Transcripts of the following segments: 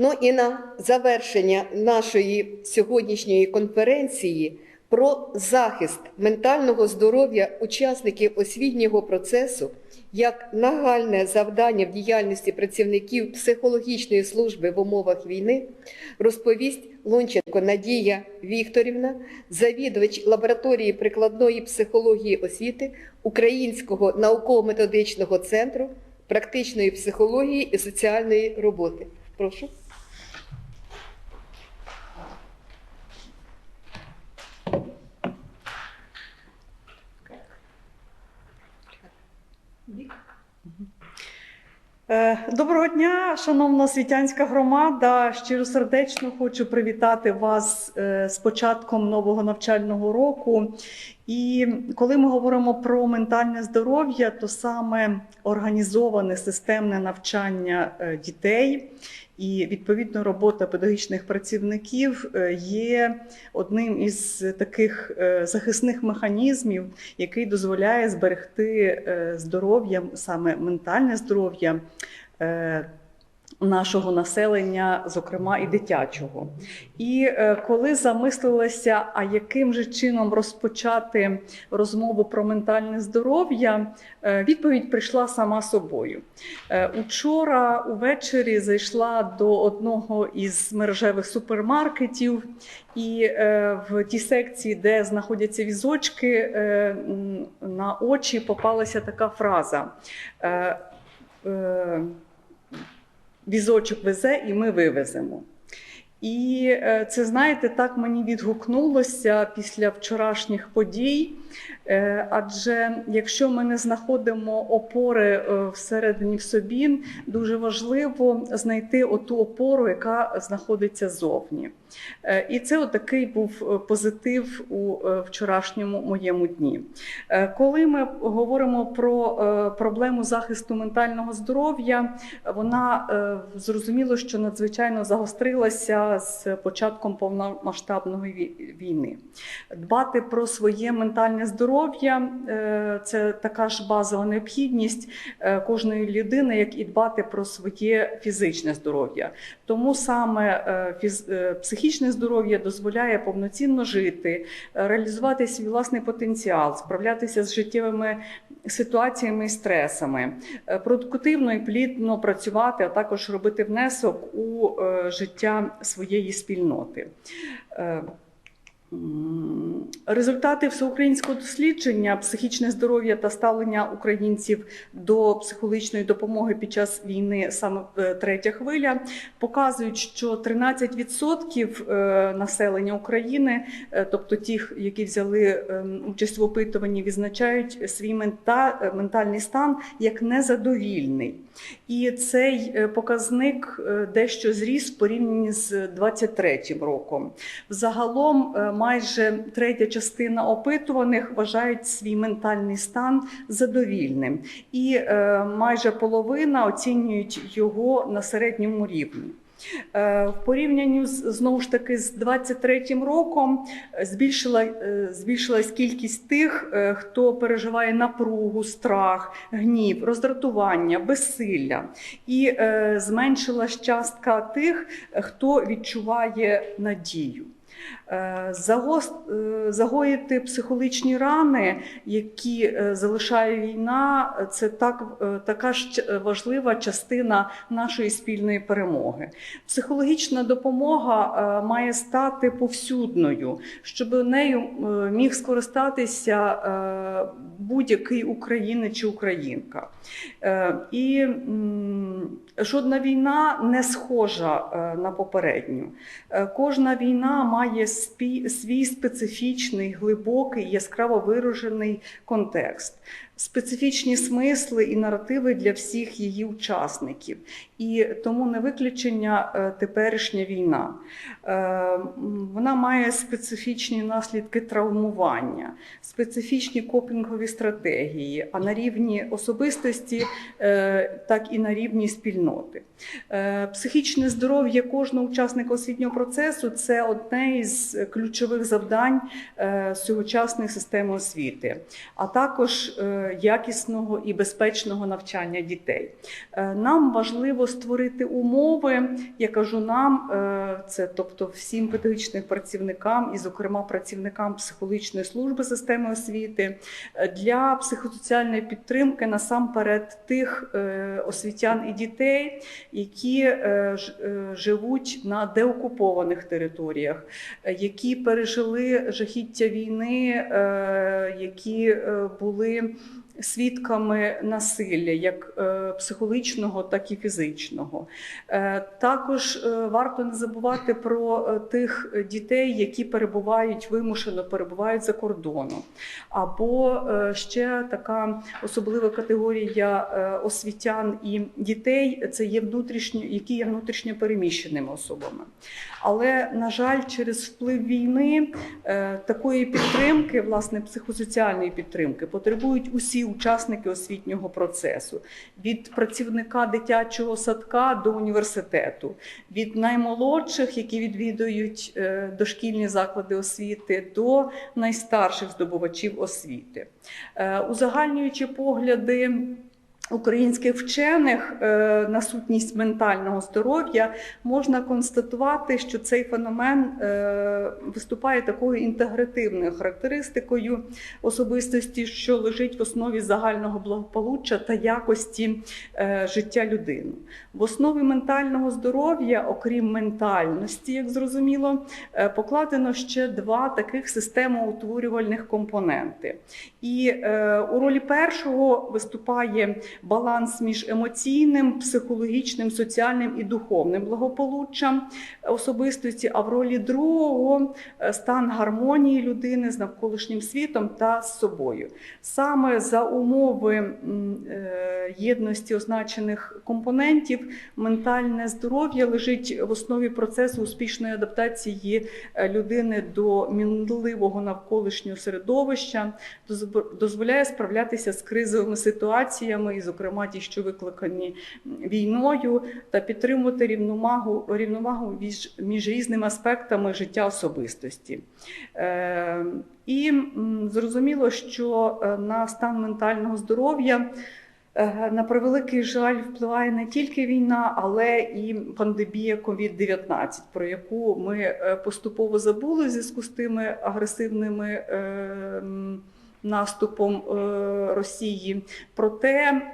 Ну і на завершення нашої сьогоднішньої конференції про захист ментального здоров'я учасників освітнього процесу як нагальне завдання в діяльності працівників психологічної служби в умовах війни розповість Лонченко Надія Вікторівна, завідувач лабораторії прикладної психології освіти Українського науково-методичного центру практичної психології і соціальної роботи. Прошу. Е, Доброго дня, шановна світянська громада. Щиросердечно хочу привітати вас е, з початком нового навчального року. І коли ми говоримо про ментальне здоров'я, то саме організоване системне навчання е, дітей і відповідно робота педагогічних працівників е, є одним із таких е, захисних механізмів, який дозволяє зберегти здоров'я, саме ментальне здоров'я. Нашого населення, зокрема і дитячого, і е, коли замислилася, а яким же чином розпочати розмову про ментальне здоров'я, е, відповідь прийшла сама собою. Е, Учора увечері зайшла до одного із мережевих супермаркетів, і в тій секції, де знаходяться візочки, на очі попалася така фраза. Візочок везе, і ми вивеземо. І е, це, знаєте, так мені відгукнулося після вчорашніх подій. Е, Адже якщо ми не знаходимо опори е, всередині в собі, дуже важливо знайти оту опору, яка знаходиться зовні. Е, І це отакий був позитив у вчорашньому моєму дні. Коли ми говоримо про проблему захисту ментального здоров'я, вона зрозуміло, що надзвичайно загострилася з початком повномасштабної війни. Дбати про своє ментальне здоров'я е, це така ж базова необхідність е, кожної людини, як і дбати про своє фізичне здоров'я. Тому саме е, психічне здоров'я дозволяє повноцінно жити, реалізувати свій власний потенціал, справлятися з життєвими ситуаціями і стресами, продуктивно і плідно працювати, а також робити внесок у життя своєї спільноти. Результати всеукраїнського дослідження психічне здоров'я та ставлення українців до психологічної допомоги під час війни, саме е, третя хвиля, показують, що 13% е, населення України, е, тобто тих, які взяли ем, участь в опитуванні, відзначають свій мента- ментальний стан як незадовільний. І цей показник дещо зріс в порівнянні з 23 роком. Взагалом, майже третя частина опитуваних вважають свій ментальний стан задовільним, і е, майже половина оцінюють його на середньому рівні. Е, В порівнянні знову ж таки з 23 роком е, збільшила, збільшилась кількість тих, хто переживає напругу, страх, гнів, роздратування, безсилля, і зменшилась частка тих, хто відчуває надію. Е, е, Загоїти психологічні рани, які е, залишає війна, це так, така ж важлива частина нашої спільної перемоги. Психологічна допомога має стати повсюдною, щоб нею міг скористатися будь-який українець чи українка. І жодна війна не схожа е, на попередню. Е, Кожна війна має свій специфічний, глибокий, яскраво виражений контекст, специфічні смисли і наративи для всіх її учасників. І тому не виключення е, теперішня війна. Вона має специфічні наслідки травмування, специфічні копінгові стратегії, а на рівні особистості, так і на рівні спільноти. Е, Психічне здоров'я кожного учасника освітнього процесу це одне із ключових завдань е, сьогочасної системи освіти. А також е, якісного і безпечного навчання дітей. Нам важливо створити умови, я кажу нам, це тобто всім педагогічним працівникам, і, зокрема, працівникам психологічної служби системи освіти для психосоціальної підтримки насамперед тих освітян і дітей, які е, е, живуть на деокупованих територіях, е, які пережили жахіття війни, які були свідками насилля, як е, психологічного, так і фізичного. Е, Також е, варто не забувати про тих дітей, які перебувають вимушено перебувають за кордоном. Або ще така особлива категорія освітян і дітей це є внутрішньо, які є внутрішньо переміщеними особами. Але на жаль, через вплив війни такої підтримки, власне, психосоціальної підтримки, потребують усі учасники освітнього процесу від працівника дитячого садка до університету, від наймолодших, які відвідують е, дошкільні заклади освіти, до найстарших здобувачів освіти. Е, Узагальнюючи погляди. Українських вчених е, на сутність ментального здоров'я можна констатувати, що цей феномен е, виступає такою інтегративною характеристикою особистості, що лежить в основі загального благополуччя та якості е, життя людини. В основі ментального здоров'я, окрім ментальності, як зрозуміло, покладено ще два таких системоутворювальних компоненти. І у ролі першого виступає баланс між емоційним, психологічним, соціальним і духовним благополуччям особистості, а в ролі другого е, стан гармонії людини з навколишнім світом та з собою. Саме за умови е, єдності означених компонентів ментальне здоров'я лежить в основі процесу успішної адаптації е, людини до мінливого навколишнього середовища, дозволяє справлятися з кризовими ситуаціями, і, зокрема, ті, що викликані війною, та підтримувати рівновагу, рівновагу між, між різними аспектами життя особистості. Е, і зрозуміло, що е, на стан ментального здоров'я. е, На превеликий жаль впливає не тільки війна, але і пандемія COVID-19, про яку ми е, поступово забули в зв'язку з тими агресивними наступом е, Росії. Проте е,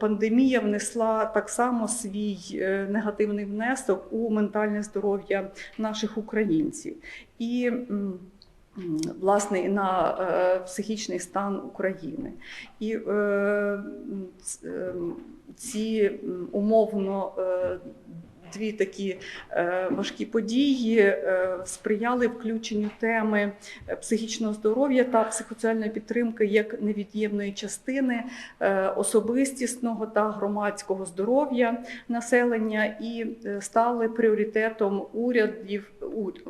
пандемія внесла так само свій е, негативний внесок у ментальне здоров'я наших українців. І Власне, на е, психічний стан України. І е, ці умовно е, дві такі е, важкі події е, сприяли включенню теми е, психічного здоров'я та психосоціальної підтримки як невід'ємної частини особистісного та громадського здоров'я населення і стали пріоритетом урядів,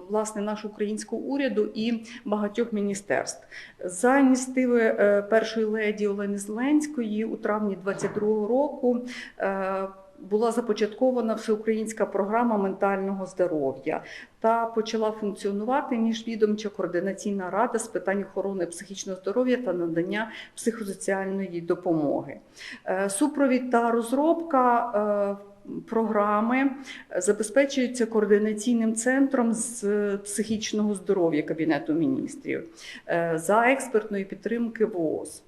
власне, нашого українського уряду і багатьох міністерств. За ініціативи першої леді Олени Зеленської у травні 2022 року. Е, була започаткована всеукраїнська програма ментального здоров'я та почала функціонувати міжвідомча координаційна рада з питань охорони психічного здоров'я та надання психосоціальної допомоги. Е, Супровід та розробка. е, Програми забезпечуються координаційним центром з психічного здоров'я Кабінету міністрів е, за експертної підтримки ВООЗ.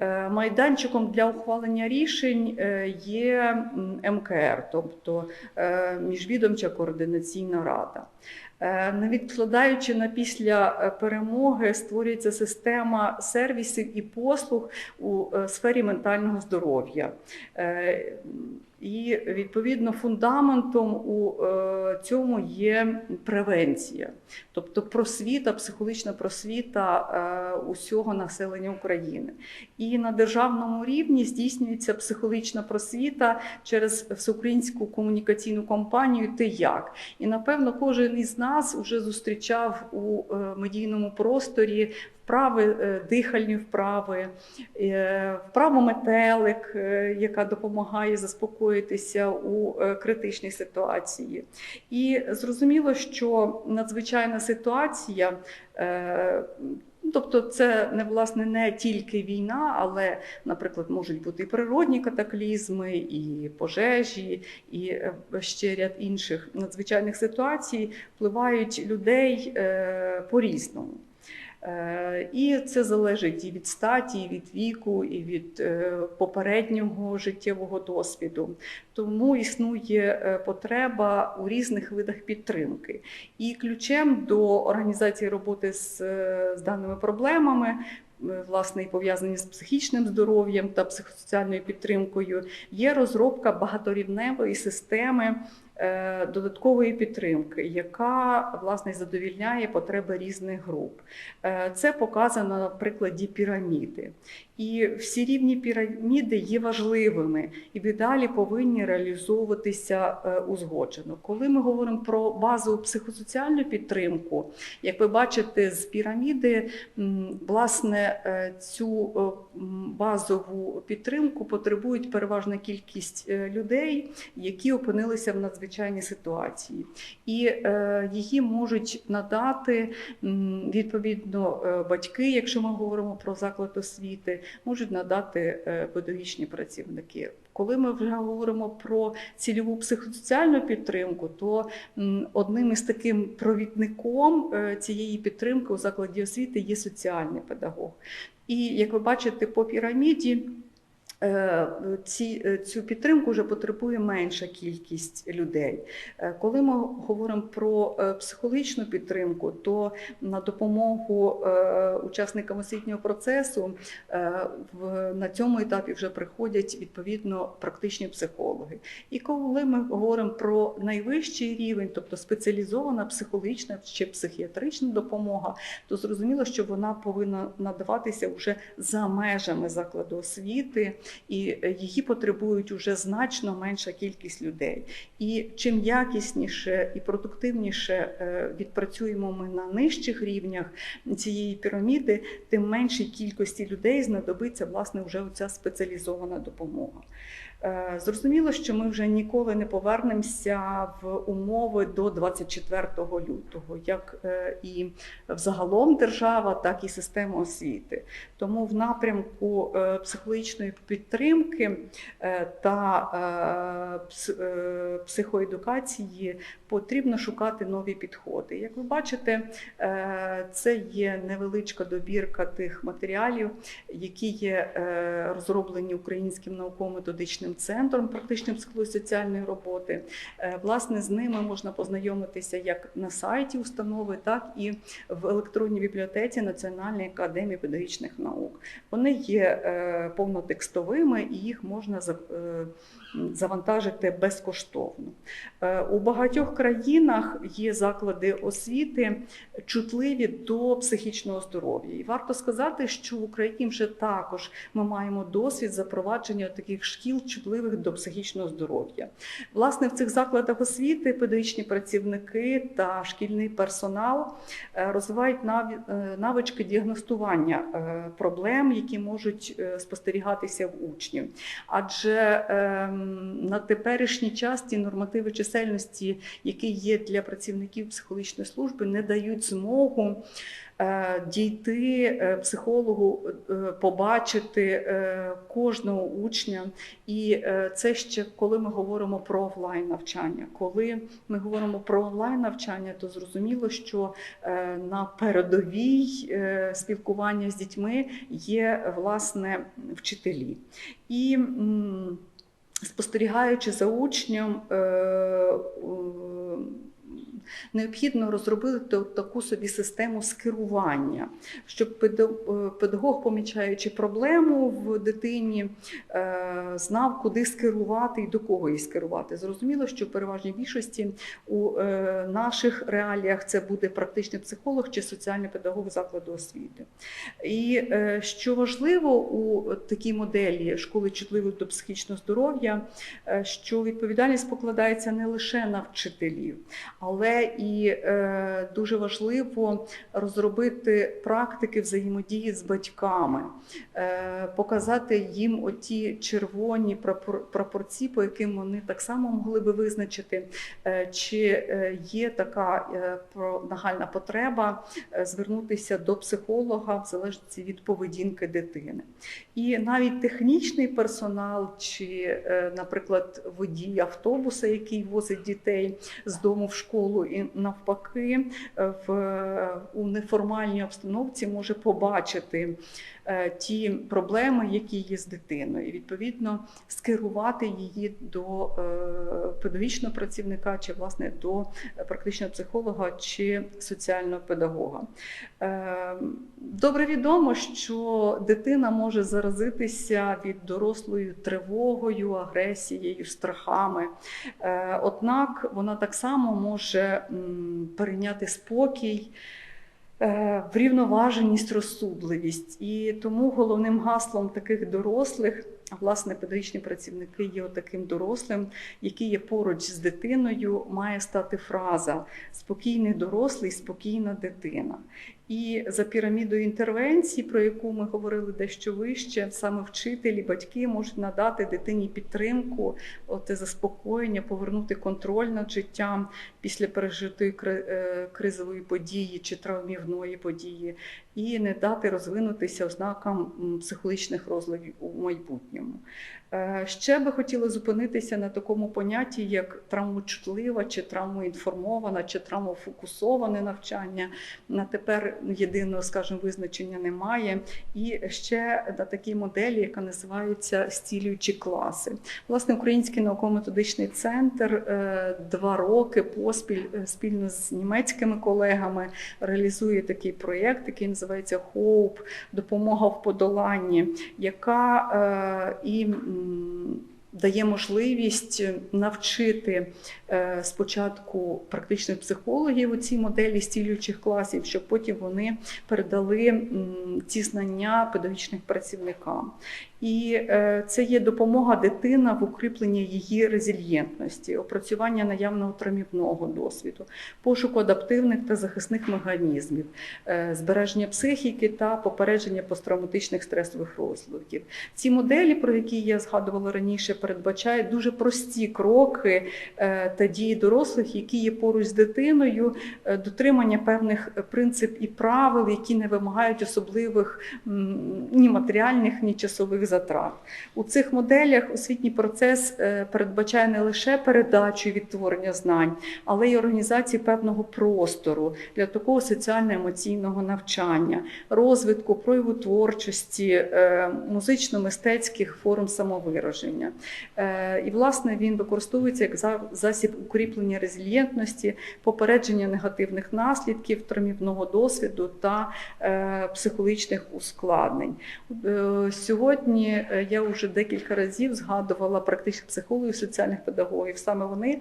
Е, Майданчиком для ухвалення рішень е, є МКР, тобто е, міжвідомча координаційна рада. Е, Не відкладаючи на після е, перемоги, створюється система сервісів і послуг у е, сфері ментального здоров'я. І відповідно фундаментом у цьому є превенція, тобто просвіта, психологічна просвіта усього населення України. І на державному рівні здійснюється психологічна просвіта через всеукраїнську комунікаційну кампанію Ти як. І напевно кожен із нас вже зустрічав у е, медійному просторі вправи, е, дихальні вправи, е, вправу метелик, яка допомагає заспокоїтися у критичній ситуації. І зрозуміло, що надзвичайна ситуація. Ну, Тобто, це не власне не тільки війна, але, наприклад, можуть бути і природні катаклізми, і пожежі, і е, ще ряд інших надзвичайних ситуацій впливають людей е, по-різному. Е, І це залежить і від статі, і від віку, і від е, попереднього життєвого досвіду. Тому існує е, потреба у різних видах підтримки. І ключем до організації роботи з, з даними проблемами. Власне, і пов'язані з психічним здоров'ям та психосоціальною підтримкою, є розробка багаторівневої системи додаткової підтримки, яка власне задовільняє потреби різних груп. Е, Це показано на прикладі піраміди. І всі рівні піраміди є важливими і далі повинні реалізовуватися е, узгоджено. Коли ми говоримо про базову психосоціальну підтримку, як ви бачите, з піраміди власне е, цю е, базову підтримку потребують переважна кількість е, людей, які опинилися в надзвичайній ситуації, і е, її можуть надати відповідно е, батьки, якщо ми говоримо про заклад освіти, можуть надати е, педагогічні працівники. Коли ми вже говоримо про цільову психосоціальну підтримку, то одним із таким провідником цієї підтримки у закладі освіти є соціальний педагог. І як ви бачите по піраміді. Е, Ці, е, цю підтримку вже потребує менша кількість людей. Е, Коли ми говоримо про психологічну підтримку, то на допомогу учасникам освітнього процесу на цьому етапі вже приходять відповідно практичні психологи. І коли ми говоримо про найвищий рівень, тобто спеціалізована психологічна чи психіатрична допомога, то зрозуміло, що вона повинна надаватися вже за межами закладу освіти, і е, її потребують уже значно менша кількість людей. І чим якісніше і продуктивніше е, відпрацюємо ми на нижчих рівнях цієї піраміди, тим меншій кількості людей знадобиться власне вже оця спеціалізована допомога. Е, Зрозуміло, що ми вже ніколи не повернемося в умови до 24 лютого, як е, і взагалом держава, так і система освіти. Тому в напрямку е, психологічної підтримки та пс- психоедукації потрібно шукати нові підходи. Як ви бачите, е, це є невеличка добірка тих матеріалів, які є е, розроблені Українським науково-методичним центром практичної психосоціальної роботи. Е, Власне, з ними можна познайомитися як на сайті установи, так і в електронній бібліотеці Національної академії педагогічних наук. Вони є повнотекстовими і їх можна завантажити безкоштовно. У багатьох країнах є заклади освіти чутливі до психічного здоров'я. І варто сказати, що в Україні вже також ми маємо досвід запровадження таких шкіл чутливих до психічного здоров'я. Власне, в цих закладах освіти педагогічні працівники та шкільний персонал е, розвивають е, навички діагностування е, проблем, які можуть спостерігатися в учнів. Адже ем, на теперішній час ті нормативи чисельності, які є для працівників психологічної служби, не дають змогу е, дійти е, психологу, е, побачити кожного учня. І це ще коли ми говоримо про офлайн навчання. Коли ми говоримо про онлайн навчання, то зрозуміло, що на передовій спілкування з дітьми є власне вчителі. І спостерігаючи за учнем, е, необхідно розробити таку собі систему скерування, щоб е, педагог, помічаючи проблему в дитині, е, знав, куди скерувати і до кого її скерувати. Зрозуміло, що в переважній більшості у е, наших реаліях це буде практичний психолог чи соціальний педагог закладу освіти. І що важливо у такій моделі школи чутливих до психічного здоров'я, що відповідальність покладається не лише на вчителів, але і е, дуже важливо розробити практики взаємодії з батьками, е, показати їм оті червоні прапор- прапорці, по яким вони так само могли би визначити, е, чи е, є така е, нагальна потреба е, звернутися до психолога в залежності від поведінки дитини. І навіть технічний персонал, чи, е, наприклад, водій автобуса, який возить дітей з дому в школу, і навпаки, е, в у неформальній обстановці може побачити е, ті проблеми, які є з дитиною, і відповідно скерувати її до е, педагогічного працівника, чи власне до практичного психолога чи соціального педагога. Добре відомо, що дитина може заразитися від дорослої тривогою, агресією, страхами. Однак вона так само може перейняти спокій. е, Врівноваженість, розсудливість. І тому головним гаслом таких дорослих, а власне, педагогічні працівники є таким дорослим, який є поруч з дитиною, має стати фраза спокійний дорослий, спокійна дитина. І за пірамідою інтервенцій, про яку ми говорили дещо вище, саме вчителі, батьки можуть надати дитині підтримку, оте заспокоєння, повернути контроль над життям після пережитої е, кризової події чи травмівної події, і не дати розвинутися ознакам психологічних розладів у майбутньому. Е, Ще би хотіла зупинитися на такому понятті, як травмочутлива, чи травмоінформована, чи травмофокусоване навчання. На тепер єдиного, скажімо, визначення немає. І ще на такій моделі, яка називається стілюючі класи. Власне, Український науково-методичний центр е, два роки поспіль е, спільно з німецькими колегами реалізує такий проєкт, який називається HOPE – допомога в подоланні, яка і дає можливість навчити е, спочатку практичних психологів у цій моделі стілюючих класів, щоб потім вони передали ці знання педагогічним працівникам. І е, це є допомога дитина в укріпленні її резильєнтності, опрацювання наявного травмівного досвіду, пошуку адаптивних та захисних механізмів, е, збереження психіки та попередження посттравматичних стресових розладів. Ці моделі, про які я згадувала раніше, передбачають дуже прості кроки е, та дії дорослих, які є поруч з дитиною, дотримання певних принципів і правил, які не вимагають особливих ні матеріальних, ні часових затрат. У цих моделях освітній процес е, передбачає не лише передачу і відтворення знань, але й організацію певного простору для такого соціально-емоційного навчання, розвитку, прояву творчості, е, музично-мистецьких форм самовираження. Е, І, власне, він використовується як засіб укріплення резильєнтності, попередження негативних наслідків, травмівного досвіду та психологічних ускладнень. Е, Сьогодні е, я вже декілька разів згадувала практичних психологів, соціальних педагогів. Саме вони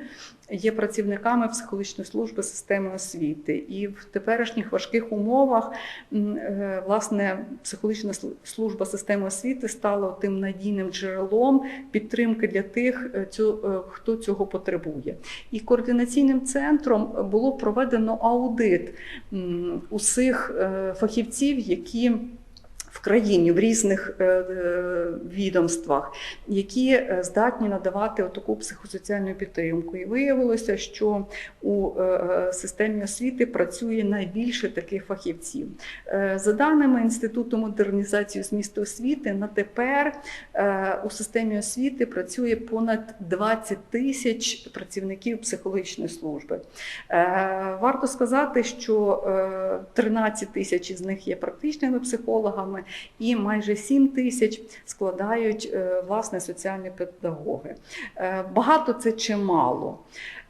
є працівниками психологічної служби системи освіти. І в теперішніх важких умовах е, власне психологічна служба системи освіти стала тим надійним джерелом підтримки для тих, е, хто цього потребує. І координаційним центром було проведено аудит усіх фахівців, які в країні в різних е, е, відомствах, які е, здатні надавати таку психосоціальну підтримку. І виявилося, що у системі освіти працює найбільше таких фахівців. За даними Інституту модернізації змісту освіти, на тепер у системі освіти працює понад 20 тисяч працівників психологічної служби. Варто сказати, що е, 13 тисяч із них є практичними психологами, і майже 7 тисяч складають е, власне соціальні педагоги. Е, Багато це чи мало.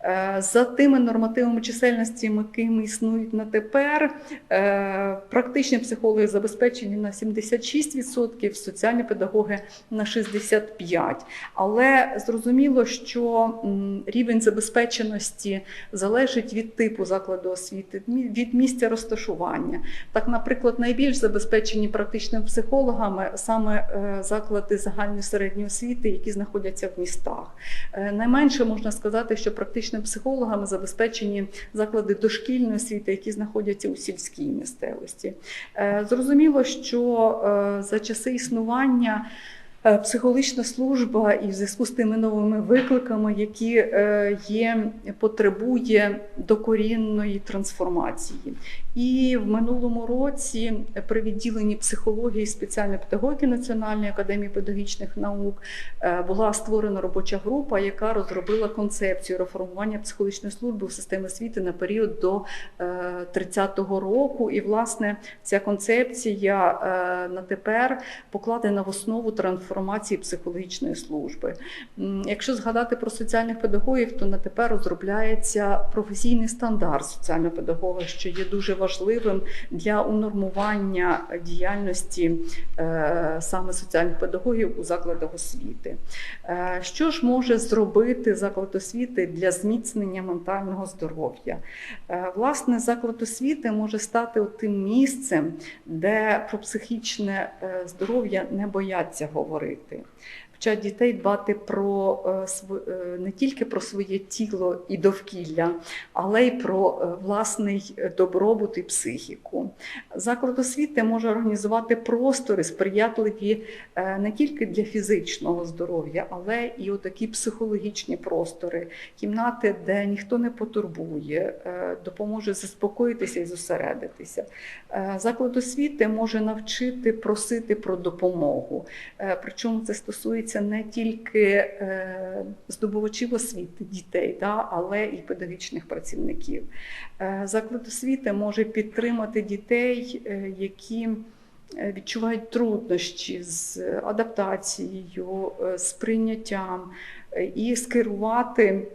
Е, За тими нормативами чисельності, якими існують на тепер, е, практичні психологи забезпечені на 76%, соціальні педагоги на 65%. Але зрозуміло, що рівень забезпеченості залежить від типу закладу освіти, від місця розташування. Так, наприклад, найбільш забезпечені практичними психологами саме е, заклади загальної середньої освіти, які знаходяться в містах. Найменше можна сказати, що практичними психологами забезпечені заклади дошкільної освіти, які знаходяться у сільській місцевості. Е, Зрозуміло, що е, за часи існування психологічна служба і в зв'язку з тими новими викликами, які е, є, потребує докорінної трансформації. І в минулому році при відділенні психології спеціальної педагогіки Національної академії педагогічних наук е, була створена робоча група, яка розробила концепцію реформування психологічної служби в системі освіти на період до е, 30-го року. І, власне, ця концепція е, на тепер покладена в основу трансформації психологічної служби. Якщо згадати про соціальних педагогів, то на тепер розробляється професійний стандарт соціального педагога, що є дуже важливим для унормування діяльності е, саме соціальних педагогів у закладах освіти. Е, Що ж може зробити заклад освіти для зміцнення ментального здоров'я? Е, Власне, заклад освіти може стати тим місцем, де про психічне здоров'я не бояться говорити. Вчать дітей дбати про е, е, не тільки про своє тіло і довкілля, але й про е, власний добробут і психіку. Заклад освіти може організувати простори сприятливі не тільки для фізичного здоров'я, але і отакі психологічні простори, кімнати, де ніхто не потурбує, допоможе заспокоїтися і зосередитися. Заклад освіти може навчити просити про допомогу. Причому це стосується не тільки е, здобувачів освіти дітей, але і педагогічних працівників. Е, Заклад освіти може підтримати дітей, е, які відчувають труднощі з адаптацією, з прийняттям і скерувати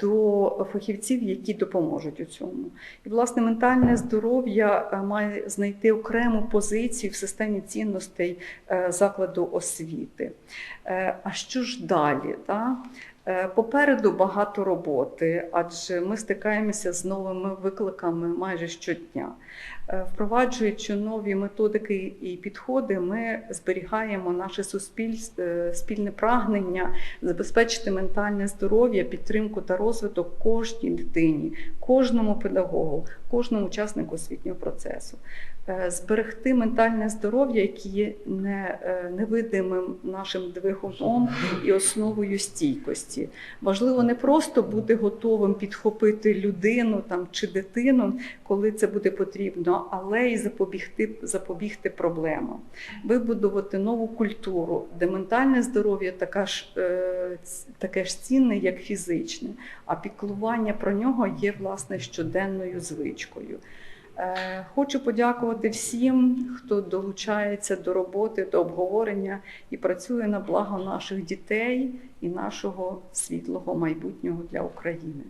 до фахівців, які допоможуть у цьому. І, власне, ментальне здоров'я е, має знайти окрему позицію в системі цінностей е, закладу освіти. Е, А що ж далі? Та? Е, Попереду багато роботи, адже ми стикаємося з новими викликами майже щодня. Е, Впроваджуючи нові методики і підходи, ми зберігаємо наше суспільство, е, спільне прагнення забезпечити ментальне здоров'я, підтримку та розвиток кожній дитині, кожному педагогу, кожному учаснику освітнього процесу. Е, Зберегти ментальне здоров'я, яке є не, невидимим нашим двигуном і основою стійкості. Важливо не просто бути готовим підхопити людину там, чи дитину, коли це буде потрібно, але й запобігти, запобігти проблемам, вибудувати нову культуру, де ментальне здоров'я така ж, е, таке ж цінне, як фізичне, а піклування про нього є власне щоденною звичкою. Е, Хочу подякувати всім, хто долучається до роботи, до обговорення і працює на благо наших дітей і нашого світлого майбутнього для України.